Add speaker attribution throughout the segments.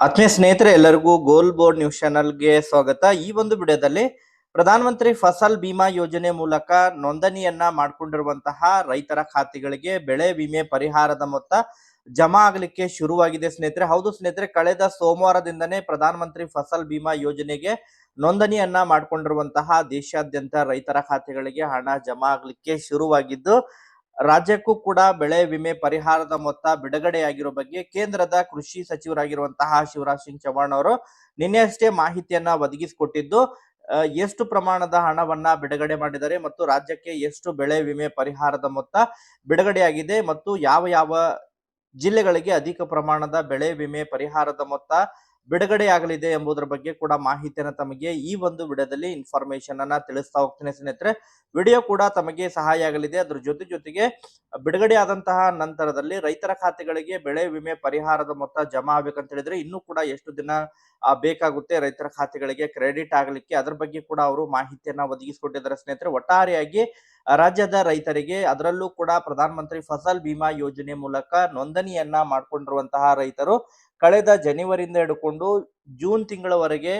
Speaker 1: ಆತ್ಮೀಯ ಸ್ನೇಹಿತರೆ, ಎಲ್ಲರಿಗೂ ಗೋಲ್ ಬೋರ್ಡ್ ನ್ಯೂಸ್ ಚಾನಲ್ಗೆ ಸ್ವಾಗತ. ಈ ಒಂದು ವಿಡಿಯೋದಲ್ಲಿ ಪ್ರಧಾನಮಂತ್ರಿ ಫಸಲ್ ಬಿಮಾ ಯೋಜನೆ ಮೂಲಕ ನೋಂದಣಿಯನ್ನ ಮಾಡಿಕೊಂಡಿರುವಂತಹ ರೈತರ ಖಾತೆಗಳಿಗೆ ಬೆಳೆ ವಿಮೆ ಪರಿಹಾರದ ಮೊತ್ತ ಜಮಾ ಆಗಲಿಕ್ಕೆ ಶುರುವಾಗಿದೆ ಸ್ನೇಹಿತರೆ. ಹೌದು ಸ್ನೇಹಿತರೆ, ಕಳೆದ ಸೋಮವಾರದಿಂದನೇ ಪ್ರಧಾನಮಂತ್ರಿ ಫಸಲ್ ಬಿಮಾ ಯೋಜನೆಗೆ ನೋಂದಣಿಯನ್ನ ಮಾಡಿಕೊಂಡಿರುವಂತಹ ದೇಶಾದ್ಯಂತ ರೈತರ ಖಾತೆಗಳಿಗೆ ಹಣ ಜಮಾ ಆಗಲಿಕ್ಕೆ ಶುರುವಾಗಿದ್ದು ರಾಜ್ಯಕ್ಕೂ ಕೂಡ ಬೆಳೆ ವಿಮೆ ಪರಿಹಾರದ ಮೊತ್ತ ಬಿಡುಗಡೆಯಾಗಿರೋ ಬಗ್ಗೆ ಕೇಂದ್ರದ ಕೃಷಿ ಸಚಿವರಾಗಿರುವಂತಹ ಶಿವರಾಜ್ ಸಿಂಗ್ ಚೌಹಾಣ್ ಅವರು ನಿನ್ನೆಯಷ್ಟೇ ಮಾಹಿತಿಯನ್ನ ಒದಗಿಸಿಕೊಟ್ಟಿದ್ದು ಎಷ್ಟು ಪ್ರಮಾಣದ ಹಣವನ್ನ ಬಿಡುಗಡೆ ಮಾಡಿದ್ದಾರೆ ಮತ್ತು ರಾಜ್ಯಕ್ಕೆ ಎಷ್ಟು ಬೆಳೆ ವಿಮೆ ಪರಿಹಾರದ ಮೊತ್ತ ಬಿಡುಗಡೆಯಾಗಿದೆ ಮತ್ತು ಯಾವ ಯಾವ ಜಿಲ್ಲೆಗಳಿಗೆ ಅಧಿಕ ಪ್ರಮಾಣದ ಬೆಳೆ ವಿಮೆ ಪರಿಹಾರದ ಮೊತ್ತ ಬಿಡುಗಡೆಯಾಗಲಿದೆ ಎಂಬುದರ ಬಗ್ಗೆ ಕೂಡ ಮಾಹಿತಿಯನ್ನು ತಮಗೆ ಈ ಒಂದು ವಿಡಿಯೋದಲ್ಲಿ ಇನ್ಫಾರ್ಮೇಶನ್ ಅನ್ನ ತಿಳಿಸ್ತಾ ಹೋಗ್ತೀನಿ ಸ್ನೇಹಿತರೆ. ವಿಡಿಯೋ ಕೂಡ ತಮಗೆ ಸಹಾಯ ಆಗಲಿದೆ. ಅದ್ರ ಜೊತೆ ಜೊತೆಗೆ ಬಿಡುಗಡೆ ಆದಂತಹ ನಂತರದಲ್ಲಿ ರೈತರ ಖಾತೆಗಳಿಗೆ ಬೆಳೆ ವಿಮೆ ಪರಿಹಾರದ ಮೊತ್ತ ಜಮಾ ಆಗ್ಬೇಕಂತ ಹೇಳಿದ್ರೆ ಇನ್ನೂ ಕೂಡ ಎಷ್ಟು ದಿನ ಬೇಕಾಗುತ್ತೆ ರೈತರ ಖಾತೆಗಳಿಗೆ ಕ್ರೆಡಿಟ್ ಆಗಲಿಕ್ಕೆ. ಅದರ ಬಗ್ಗೆ ಕೂಡ ಅವರು ಮಾಹಿತಿಯನ್ನ ಒದಗಿಸಿಕೊಟ್ಟಿದ್ದಾರೆ ಸ್ನೇಹಿತರೆ. ಒಟ್ಟಾರೆಯಾಗಿ ರಾಜ್ಯದ ರೈತರಿಗೆ ಅದರಲ್ಲೂ ಕೂಡ ಪ್ರಧಾನಮಂತ್ರಿ ಫಸಲ್ ಬಿಮಾ ಯೋಜನೆ ಮೂಲಕ ನೋಂದಣಿಯನ್ನ ಮಾಡ್ಕೊಂಡಿರುವಂತಹ ರೈತರು ಕಳೆದ ಜನವರಿಯಿಂದ ಹಿಡ್ಕೊಂಡು ಜೂನ್ ತಿಂಗಳವರೆಗೆ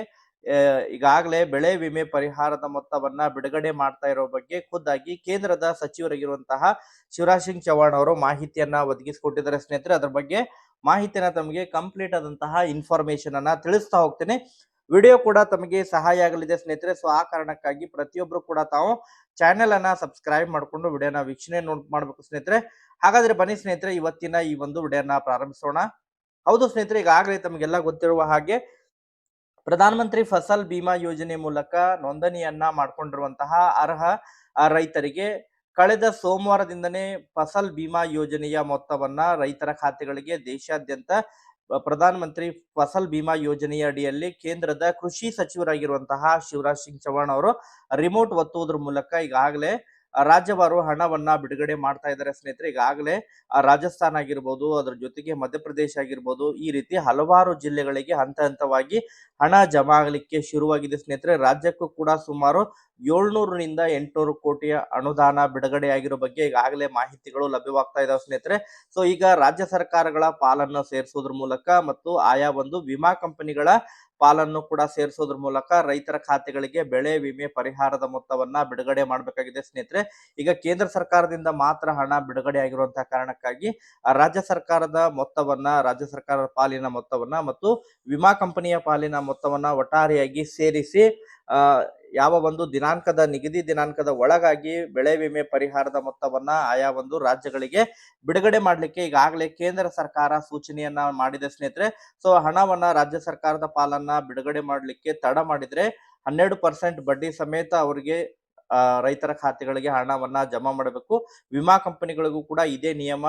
Speaker 1: ಈಗಾಗಲೇ ಬೆಳೆ ವಿಮೆ ಪರಿಹಾರದ ಮೊತ್ತವನ್ನ ಬಿಡುಗಡೆ ಮಾಡ್ತಾ ಇರೋ ಬಗ್ಗೆ ಖುದ್ದಾಗಿ ಕೇಂದ್ರದ ಸಚಿವರಾಗಿರುವಂತಹ ಶಿವರಾಜ್ ಸಿಂಗ್ ಚೌಹಾಣ್ ಅವರು ಮಾಹಿತಿಯನ್ನ ಒದಗಿಸಿಕೊಟ್ಟಿದ್ದಾರೆ ಸ್ನೇಹಿತರೆ. ಅದ್ರ ಬಗ್ಗೆ ಮಾಹಿತಿಯನ್ನ ತಮಗೆ ಕಂಪ್ಲೀಟ್ ಆದಂತಹ ಇನ್ಫಾರ್ಮೇಶನ್ ಅನ್ನ ತಿಳಿಸ್ತಾ ಹೋಗ್ತೇನೆ. ವಿಡಿಯೋ ಕೂಡ ತಮಗೆ ಸಹಾಯ ಆಗಲಿದೆ ಸ್ನೇಹಿತರೆ. ಸೊ ಆ ಕಾರಣಕ್ಕಾಗಿ ಪ್ರತಿಯೊಬ್ರು ಕೂಡ ತಾವು ಚಾನೆಲ್ ಅನ್ನ ಸಬ್ಸ್ಕ್ರೈಬ್ ಮಾಡ್ಕೊಂಡು ವಿಡಿಯೋನ ವೀಕ್ಷಣೆ ನೋಡ್, ಮಾಡ್ಬೇಕು ಸ್ನೇಹಿತರೆ. ಹಾಗಾದ್ರೆ ಬನ್ನಿ ಸ್ನೇಹಿತರೆ, ಇವತ್ತಿನ ಈ ಒಂದು ವಿಡಿಯೋನ ಪ್ರಾರಂಭಿಸೋಣ. ಹೌದು ಸ್ನೇಹಿತರೆ, ಈಗಾಗಲೇ ತಮಗೆಲ್ಲ ಗೊತ್ತಿರುವ ಹಾಗೆ ಪ್ರಧಾನಮಂತ್ರಿ ಫಸಲ್ ಬಿಮಾ ಯೋಜನೆ ಮೂಲಕ ನೋಂದಣಿಯನ್ನ ಮಾಡ್ಕೊಂಡಿರುವಂತಹ ಅರ್ಹ ರೈತರಿಗೆ ಕಳೆದ ಸೋಮವಾರದಿಂದನೇ ಫಸಲ್ ಬಿಮಾ ಯೋಜನೆಯ ಮೊತ್ತವನ್ನ ರೈತರ ಖಾತೆಗಳಿಗೆ ದೇಶಾದ್ಯಂತ ಪ್ರಧಾನಮಂತ್ರಿ ಫಸಲ್ ಬಿಮಾ ಯೋಜನೆಯ ಅಡಿಯಲ್ಲಿ ಕೇಂದ್ರದ ಕೃಷಿ ಸಚಿವರಾಗಿರುವಂತಹ ಶಿವರಾಜ್ ಸಿಂಗ್ ಚೌಹಾಣ್ ಅವರು ರಿಮೋಟ್ ಒತ್ತುವುದರ ಮೂಲಕ ಈಗಾಗಲೇ ರಾಜ್ಯವಾರು ಹಣವನ್ನ ಬಿಡುಗಡೆ ಮಾಡ್ತಾ ಇದ್ದಾರೆ ಸ್ನೇಹಿತರೆ. ಈಗಾಗಲೇ ರಾಜಸ್ಥಾನ ಆಗಿರ್ಬೋದು, ಅದ್ರ ಜೊತೆಗೆ ಮಧ್ಯಪ್ರದೇಶ ಆಗಿರ್ಬೋದು, ಈ ರೀತಿ ಹಲವಾರು ಜಿಲ್ಲೆಗಳಿಗೆ ಹಂತ ಹಂತವಾಗಿ ಹಣ ಜಮಾ ಆಗಲಿಕ್ಕೆ ಶುರುವಾಗಿದೆ ಸ್ನೇಹಿತರೆ. ರಾಜ್ಯಕ್ಕೂ ಕೂಡ ಸುಮಾರು ಏಳ್ನೂರರಿಂದ ಎಂಟುನೂರು ಕೋಟಿಯ ಅನುದಾನ ಬಿಡುಗಡೆಯಾಗಿರೋ ಬಗ್ಗೆ ಈಗಾಗಲೇ ಮಾಹಿತಿಗಳು ಲಭ್ಯವಾಗ್ತಾ ಇದಾವೆ ಸ್ನೇಹಿತರೆ. ಸೊ ಈಗ ರಾಜ್ಯ ಸರ್ಕಾರಗಳ ಪಾಲನ್ನು ಸೇರಿಸೋದ್ರ ಮೂಲಕ ಮತ್ತು ಆಯಾ ಒಂದು ವಿಮಾ ಕಂಪನಿಗಳ ಪಾಲನ್ನು ಕೂಡ ಸೇರಿಸೋದ್ರ ಮೂಲಕ ರೈತರ ಖಾತೆಗಳಿಗೆ ಬೆಳೆ ವಿಮೆ ಪರಿಹಾರದ ಮೊತ್ತವನ್ನ ಬಿಡುಗಡೆ ಮಾಡಬೇಕಾಗಿದೆ ಸ್ನೇಹಿತರೆ. ಈಗ ಕೇಂದ್ರ ಸರ್ಕಾರದಿಂದ ಮಾತ್ರ ಹಣ ಬಿಡುಗಡೆ ಆಗಿರುವಂತಹ ಕಾರಣಕ್ಕಾಗಿ ರಾಜ್ಯ ಸರ್ಕಾರದ ಮೊತ್ತವನ್ನ, ರಾಜ್ಯ ಸರ್ಕಾರದ ಪಾಲಿನ ಮೊತ್ತವನ್ನ ಮತ್ತು ವಿಮಾ ಕಂಪನಿಯ ಪಾಲಿನ ಮೊತ್ತವನ್ನ ಒಟ್ಟಾರೆಯಾಗಿ ಸೇರಿಸಿ ಯಾವ ಒಂದು ದಿನಾಂಕದ ನಿಗದಿ ದಿನಾಂಕದ ಒಳಗಾಗಿ ಬೆಳೆ ವಿಮೆ ಪರಿಹಾರದ ಮೊತ್ತವನ್ನ ಆಯಾ ಒಂದು ರಾಜ್ಯಗಳಿಗೆ ಬಿಡುಗಡೆ ಮಾಡಲಿಕ್ಕೆ ಈಗಾಗಲೇ ಕೇಂದ್ರ ಸರ್ಕಾರ ಸೂಚನೆಯನ್ನ ಮಾಡಿದೆ ಸ್ನೇಹಿತರೆ. ಸೊ ಹಣವನ್ನ ರಾಜ್ಯ ಸರ್ಕಾರದ ಪಾಲನ್ನ ಬಿಡುಗಡೆ ಮಾಡಲಿಕ್ಕೆ ತಡ ಮಾಡಿದ್ರೆ ಹನ್ನೆರಡು ಪರ್ಸೆಂಟ್ ಬಡ್ಡಿ ಸಮೇತ ಅವರಿಗೆ ರೈತರ ಖಾತೆಗಳಿಗೆ ಹಣವನ್ನ ಜಮಾ ಮಾಡಬೇಕು. ವಿಮಾ ಕಂಪನಿಗಳಿಗೂ ಕೂಡ ಇದೇ ನಿಯಮ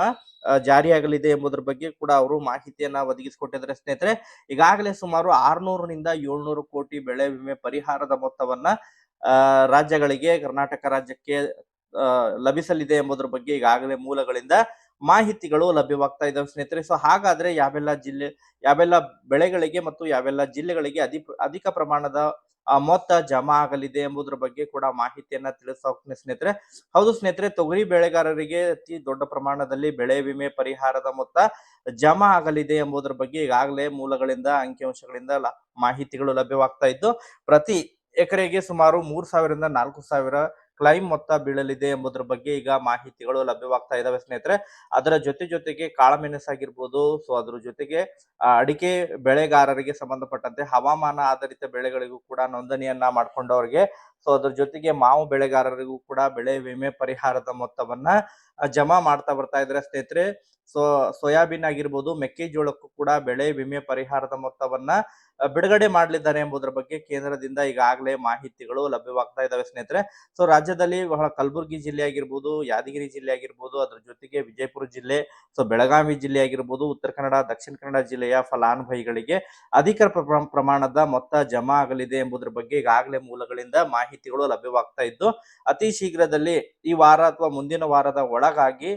Speaker 1: ಜಾರಿಯಾಗಲಿದೆ ಎಂಬುದರ ಬಗ್ಗೆ ಕೂಡ ಅವರು ಮಾಹಿತಿಯನ್ನ ಒದಗಿಸಿಕೊಟ್ಟಿದ್ದಾರೆ ಸ್ನೇಹಿತರೆ. ಈಗಾಗಲೇ ಸುಮಾರು ಆರ್ನೂರರಿಂದ ಏಳ್ನೂರು ಕೋಟಿ ಬೆಳೆ ವಿಮೆ ಪರಿಹಾರದ ಮೊತ್ತವನ್ನ ರಾಜ್ಯಗಳಿಗೆ, ಕರ್ನಾಟಕ ರಾಜ್ಯಕ್ಕೆ ಲಭಿಸಲಿದೆ ಎಂಬುದರ ಬಗ್ಗೆ ಈಗಾಗಲೇ ಮೂಲಗಳಿಂದ ಮಾಹಿತಿಗಳು ಲಭ್ಯವಾಗ್ತಾ ಇದಾವೆ ಸ್ನೇಹಿತರೆ. ಸೊ ಹಾಗಾದ್ರೆ ಯಾವೆಲ್ಲ ಜಿಲ್ಲೆ, ಯಾವೆಲ್ಲ ಬೆಳೆಗಳಿಗೆ ಮತ್ತು ಯಾವೆಲ್ಲ ಜಿಲ್ಲೆಗಳಿಗೆ ಅಧಿ ಅಧಿಕ ಪ್ರಮಾಣದ ಮೊತ್ತ ಜಮಾ ಆಗಲಿದೆ ಎಂಬುದರ ಬಗ್ಗೆ ಕೂಡ ಮಾಹಿತಿಯನ್ನ ತಿಳಿಸ ಸ್ನೇಹಿತರೆ. ಹೌದು ಸ್ನೇಹಿತರೆ, ತೊಗರಿ ಬೆಳೆಗಾರರಿಗೆ ಅತಿ ದೊಡ್ಡ ಪ್ರಮಾಣದಲ್ಲಿ ಬೆಳೆ ವಿಮೆ ಪರಿಹಾರದ ಮೊತ್ತ ಜಮಾ ಆಗಲಿದೆ ಎಂಬುದರ ಬಗ್ಗೆ ಈಗಾಗಲೇ ಮೂಲಗಳಿಂದ, ಅಂಕಿಅಂಶಗಳಿಂದ ಮಾಹಿತಿಗಳು ಲಭ್ಯವಾಗ್ತಾ ಇದ್ದು, ಪ್ರತಿ ಎಕರೆಗೆ ಸುಮಾರು ಮೂರ್ ಸಾವಿರದಿಂದ ನಾಲ್ಕು ಸಾವಿರ ಕ್ಲೈಮ್ ಮೊತ್ತ ಬೀಳಲಿದೆ ಎಂಬುದರ ಬಗ್ಗೆ ಈಗ ಮಾಹಿತಿಗಳು ಲಭ್ಯವಾಗ್ತಾ ಇದಾವೆ ಸ್ನೇಹಿತರೆ. ಅದರ ಜೊತೆ ಜೊತೆಗೆ ಕಾಳಮೆಣಸು ಆಗಿರ್ಬೋದು ಸೊ ಅದ್ರ ಜೊತೆಗೆ ಅಡಿಕೆ ಬೆಳೆಗಾರರಿಗೆ ಸಂಬಂಧಪಟ್ಟಂತೆ ಹವಾಮಾನ ಆಧಾರಿತ ಬೆಳೆಗಳಿಗೂ ಕೂಡ ನೋಂದಣಿಯನ್ನ ಮಾಡ್ಕೊಂಡವರಿಗೆ ಸೊ ಅದ್ರ ಜೊತೆಗೆ ಮಾವು ಬೆಳೆಗಾರರಿಗೂ ಕೂಡ ಬೆಳೆ ವಿಮೆ ಪರಿಹಾರದ ಮೊತ್ತವನ್ನ ಜಮಾ ಮಾಡ್ತಾ ಬರ್ತಾ ಇದ್ರೆ ಸ್ನೇಹಿತರೆ. ಸೊ ಸೋಯಾಬೀನ್ ಆಗಿರ್ಬೋದು, ಮೆಕ್ಕೆಜೋಳಕ್ಕೂ ಕೂಡ ಬೆಳೆ ವಿಮೆ ಪರಿಹಾರದ ಮೊತ್ತವನ್ನ ಬಿಡುಗಡೆ ಮಾಡಲಿದ್ದಾರೆ ಎಂಬುದರ ಬಗ್ಗೆ ಕೇಂದ್ರದಿಂದ ಈಗಾಗಲೇ ಮಾಹಿತಿಗಳು ಲಭ್ಯವಾಗ್ತಾ ಇದ್ದಾವೆ ಸ್ನೇಹಿತರೆ. ಸೊ ರಾಜ್ಯದಲ್ಲಿ ಬಹಳ ಕಲಬುರಗಿ ಜಿಲ್ಲೆ ಆಗಿರ್ಬೋದು, ಯಾದಗಿರಿ ಜಿಲ್ಲೆ ಆಗಿರ್ಬೋದು, ಅದ್ರ ಜೊತೆಗೆ ವಿಜಯಪುರ ಜಿಲ್ಲೆ ಸೊ ಬೆಳಗಾವಿ ಜಿಲ್ಲೆ ಆಗಿರ್ಬೋದು, ಉತ್ತರ ಕನ್ನಡ, ದಕ್ಷಿಣ ಕನ್ನಡ ಜಿಲ್ಲೆಯ ಫಲಾನುಭವಿಗಳಿಗೆ ಅಧಿಕ ಪ್ರ- ಪ್ರಮಾಣದ ಮೊತ್ತ ಜಮಾ ಆಗಲಿದೆ ಎಂಬುದರ ಬಗ್ಗೆ ಈಗಾಗಲೇ ಮೂಲಗಳಿಂದ ಮಾಹಿತಿಗಳು ಲಭ್ಯವಾಗ್ತಾ ಇದ್ದು, ಅತಿ ಶೀಘ್ರದಲ್ಲಿ ಈ ವಾರ ಅಥವಾ ಮುಂದಿನ ವಾರದ ಒಳಗಾಗಿ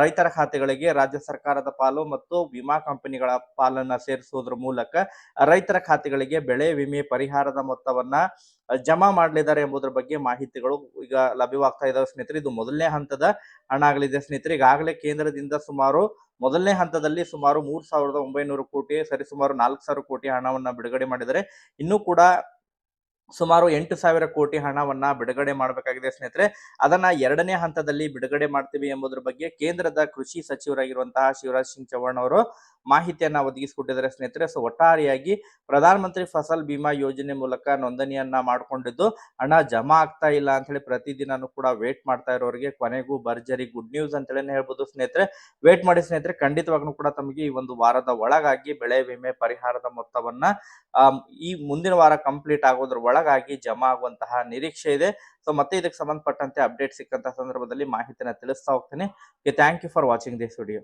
Speaker 1: ರೈತರ ಖಾತೆಗಳಿಗೆ ರಾಜ್ಯ ಸರ್ಕಾರದ ಪಾಲು ಮತ್ತು ವಿಮಾ ಕಂಪನಿಗಳ ಪಾಲನ್ನ ಸೇರಿಸುವುದರ ಮೂಲಕ ರೈತರ ಖಾತೆಗಳಿಗೆ ಬೆಳೆ ವಿಮೆ ಪರಿಹಾರದ ಮೊತ್ತವನ್ನ ಜಮಾ ಮಾಡಲಿದ್ದಾರೆ ಎಂಬುದರ ಬಗ್ಗೆ ಮಾಹಿತಿಗಳು ಈಗ ಲಭ್ಯವಾಗ್ತಾ ಇದಾವೆ ಸ್ನೇಹಿತರೆ. ಇದು ಮೊದಲನೇ ಹಂತದ ಹಣ ಆಗಲಿದೆ ಸ್ನೇಹಿತರೆ. ಈಗಾಗಲೇ ಕೇಂದ್ರದಿಂದ ಸುಮಾರು ಮೊದಲನೇ ಹಂತದಲ್ಲಿ ಸುಮಾರು ಮೂರ್ ಸಾವಿರದ ಒಂಬೈನೂರು ಕೋಟಿ, ಸರಿಸುಮಾರು ನಾಲ್ಕು ಸಾವಿರ ಕೋಟಿ ಹಣವನ್ನ ಬಿಡುಗಡೆ ಮಾಡಿದರೆ ಇನ್ನೂ ಕೂಡ ಸುಮಾರು ಎಂಟು ಸಾವಿರ ಕೋಟಿ ಹಣವನ್ನ ಬಿಡುಗಡೆ ಮಾಡಬೇಕಾಗಿದೆ ಸ್ನೇಹಿತರೆ. ಅದನ್ನ ಎರಡನೇ ಹಂತದಲ್ಲಿ ಬಿಡುಗಡೆ ಮಾಡ್ತೀವಿ ಎಂಬುದರ ಬಗ್ಗೆ ಕೇಂದ್ರದ ಕೃಷಿ ಸಚಿವರಾಗಿರುವಂತಹ ಶಿವರಾಜ್ ಸಿಂಗ್ ಚೌಹಾಣ್ ಅವರು ಮಾಹಿತಿಯನ್ನ ಒದಗಿಸಿಕೊಟ್ಟಿದ್ದಾರೆ ಸ್ನೇಹಿತರೆ. ಸೊ ಒಟ್ಟಾರೆಯಾಗಿ ಪ್ರಧಾನ ಮಂತ್ರಿ ಫಸಲ್ ಬಿಮಾ ಯೋಜನೆ ಮೂಲಕ ನೋಂದಣಿಯನ್ನ ಮಾಡ್ಕೊಂಡಿದ್ದು, ಹಣ ಜಮಾ ಆಗ್ತಾ ಇಲ್ಲ ಅಂತ ಹೇಳಿ ಪ್ರತಿದಿನನೂ ಕೂಡ ವೇಟ್ ಮಾಡ್ತಾ ಇರೋರಿಗೆ ಕೊನೆಗೂ ಭರ್ಜರಿ ಗುಡ್ ನ್ಯೂಸ್ ಅಂತ ಹೇಳಿ ಹೇಳ್ಬೋದು ಸ್ನೇಹಿತರೆ. ವೇಟ್ ಮಾಡಿ ಸ್ನೇಹಿತರೆ, ಖಂಡಿತವಾಗ್ಲೂ ಕೂಡ ತಮಗೆ ಈ ಒಂದು ವಾರದ ಒಳಗಾಗಿ ಬೆಳೆ ವಿಮೆ ಪರಿಹಾರದ ಮೊತ್ತವನ್ನ ಈ ಮುಂದಿನ ವಾರ ಕಂಪ್ಲೀಟ್ ಆಗೋದ್ರ ಒಳಗಾಗಿ ಜಮಾ ಆಗುವಂತಹ ನಿರೀಕ್ಷೆ ಇದೆ. ಸೊ ಮತ್ತೆ ಇದಕ್ಕೆ ಸಂಬಂಧಪಟ್ಟಂತೆ ಅಪ್ಡೇಟ್ ಸಿಕ್ಕಂತ ಸಂದರ್ಭದಲ್ಲಿ ಮಾಹಿತಿನ ತಿಳಿಸ್ತಾ ಹೋಗ್ತೀನಿ. Thank you for watching this video